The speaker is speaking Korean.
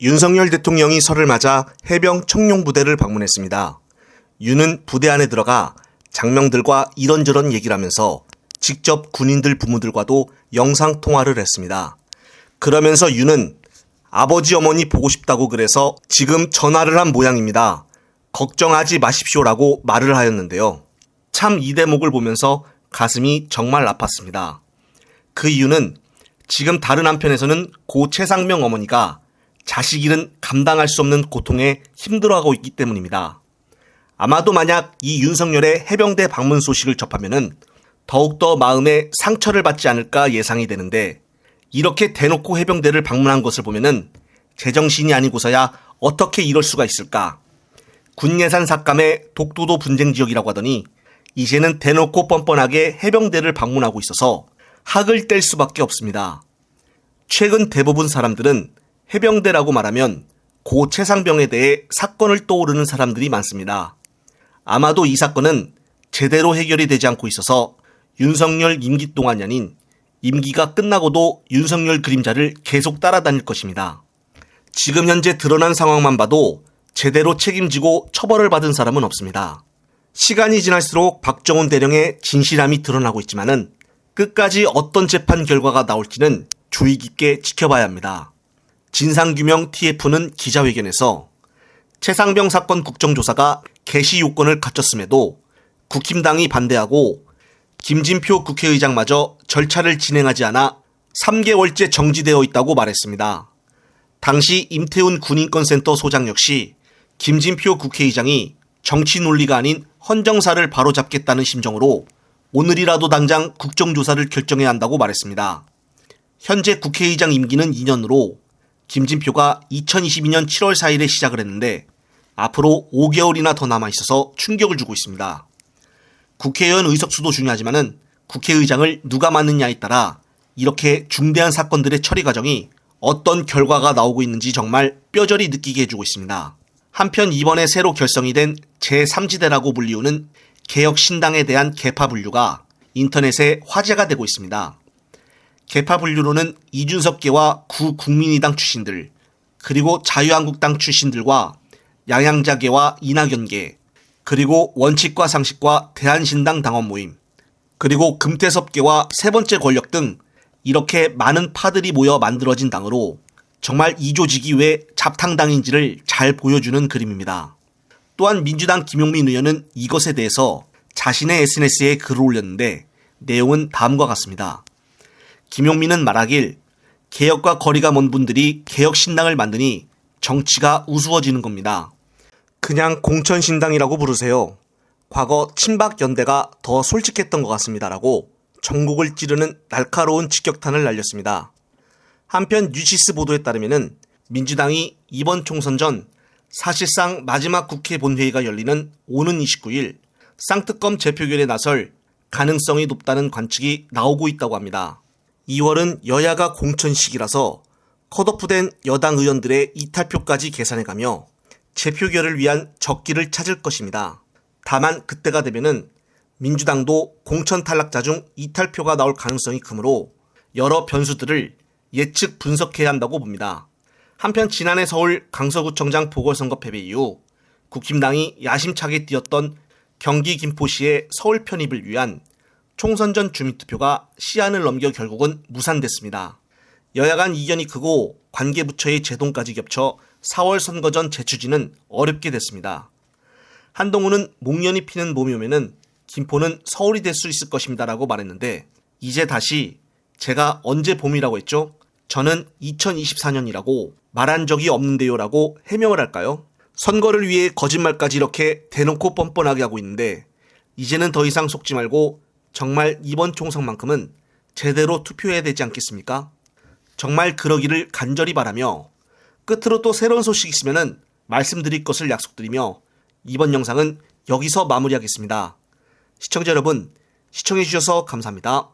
윤석열 대통령이 설을 맞아 해병 청룡 부대를 방문했습니다. 윤은 부대 안에 들어가 장병들과 이런저런 얘기를 하면서 직접 군인들 부모들과도 영상 통화를 했습니다. 그러면서 윤은 아버지 어머니 보고 싶다고 그래서 지금 전화를 한 모양입니다. 걱정하지 마십시오라고 말을 하였는데요. 참 이 대목을 보면서 가슴이 정말 아팠습니다. 그 이유는 지금 다른 한편에서는 고 최상명 어머니가 자식 일은 감당할 수 없는 고통에 힘들어하고 있기 때문입니다. 아마도 만약 이 윤석열의 해병대 방문 소식을 접하면은 더욱더 마음에 상처를 받지 않을까 예상이 되는데 이렇게 대놓고 해병대를 방문한 것을 보면은 제정신이 아니고서야 어떻게 이럴 수가 있을까? 군 예산 삭감의 독도도 분쟁 지역이라고 하더니 이제는 대놓고 뻔뻔하게 해병대를 방문하고 있어서 학을 뗄 수밖에 없습니다. 최근 대부분 사람들은 해병대라고 말하면 고 최상병에 대해 사건을 떠오르는 사람들이 많습니다. 아마도 이 사건은 제대로 해결이 되지 않고 있어서 윤석열 임기 동안이 아닌 임기가 끝나고도 윤석열 그림자를 계속 따라다닐 것입니다. 지금 현재 드러난 상황만 봐도 제대로 책임지고 처벌을 받은 사람은 없습니다. 시간이 지날수록 박정훈 대령의 진실함이 드러나고 있지만은 끝까지 어떤 재판 결과가 나올지는 주의 깊게 지켜봐야 합니다. 진상규명 TF는 기자회견에서 최상병 사건 국정조사가 개시 요건을 갖췄음에도 국힘당이 반대하고 김진표 국회의장마저 절차를 진행하지 않아 3개월째 정지되어 있다고 말했습니다. 당시 임태훈 군인권센터 소장 역시 김진표 국회의장이 정치 논리가 아닌 헌정사를 바로잡겠다는 심정으로 오늘이라도 당장 국정조사를 결정해야 한다고 말했습니다. 현재 국회의장 임기는 2년으로 김진표가 2022년 7월 4일에 시작을 했는데 앞으로 5개월이나 더 남아 있어서 충격을 주고 있습니다. 국회의원 의석수도 중요하지만은 국회의장을 누가 맡느냐에 따라 이렇게 중대한 사건들의 처리 과정이 어떤 결과가 나오고 있는지 정말 뼈저리 느끼게 해주고 있습니다. 한편 이번에 새로 결성이 된 제3지대라고 불리우는 개혁신당에 대한 개파 분류가 인터넷에 화제가 되고 있습니다. 개파 분류로는 이준석계와 구국민의당 출신들, 그리고 자유한국당 출신들과 양양자계와 이낙연계, 그리고 원칙과 상식과 대한신당 당원 모임, 그리고 금태섭계와 세 번째 권력 등 이렇게 많은 파들이 모여 만들어진 당으로 정말 이 조직이 왜 잡탕당인지를 잘 보여주는 그림입니다. 또한 민주당 김용민 의원은 이것에 대해서 자신의 SNS에 글을 올렸는데 내용은 다음과 같습니다. 김용민은 말하길 개혁과 거리가 먼 분들이 개혁신당을 만드니 정치가 우스워지는 겁니다. 그냥 공천신당이라고 부르세요. 과거 친박연대가 더 솔직했던 것 같습니다라고 전국을 찌르는 날카로운 직격탄을 날렸습니다. 한편 뉴시스 보도에 따르면 민주당이 이번 총선 전 사실상 마지막 국회 본회의가 열리는 오는 29일 쌍특검 재표결에 나설 가능성이 높다는 관측이 나오고 있다고 합니다. 2월은 여야가 공천 시기라서 컷오프된 여당 의원들의 이탈표까지 계산해가며 재표결을 위한 적기를 찾을 것입니다. 다만 그때가 되면은 민주당도 공천 탈락자 중 이탈표가 나올 가능성이 크므로 여러 변수들을 예측 분석해야 한다고 봅니다. 한편 지난해 서울 강서구청장 보궐선거 패배 이후 국힘당이 야심차게 뛰었던 경기 김포시의 서울 편입을 위한 총선 전 주민투표가 시한을 넘겨 결국은 무산됐습니다. 여야 간 이견이 크고 관계부처의 제동까지 겹쳐 4월 선거 전 재추진은 어렵게 됐습니다. 한동훈은 목련이 피는 봄이 오면은 김포는 서울이 될 수 있을 것입니다라고 말했는데 이제 다시 제가 언제 봄이라고 했죠? 저는 2024년이라고 말한 적이 없는데요라고 해명을 할까요? 선거를 위해 거짓말까지 이렇게 대놓고 뻔뻔하게 하고 있는데 이제는 더 이상 속지 말고 정말 이번 총선만큼은 제대로 투표해야 되지 않겠습니까? 정말 그러기를 간절히 바라며 끝으로 또 새로운 소식 있으면 말씀드릴 것을 약속드리며 이번 영상은 여기서 마무리하겠습니다. 시청자 여러분, 시청해주셔서 감사합니다.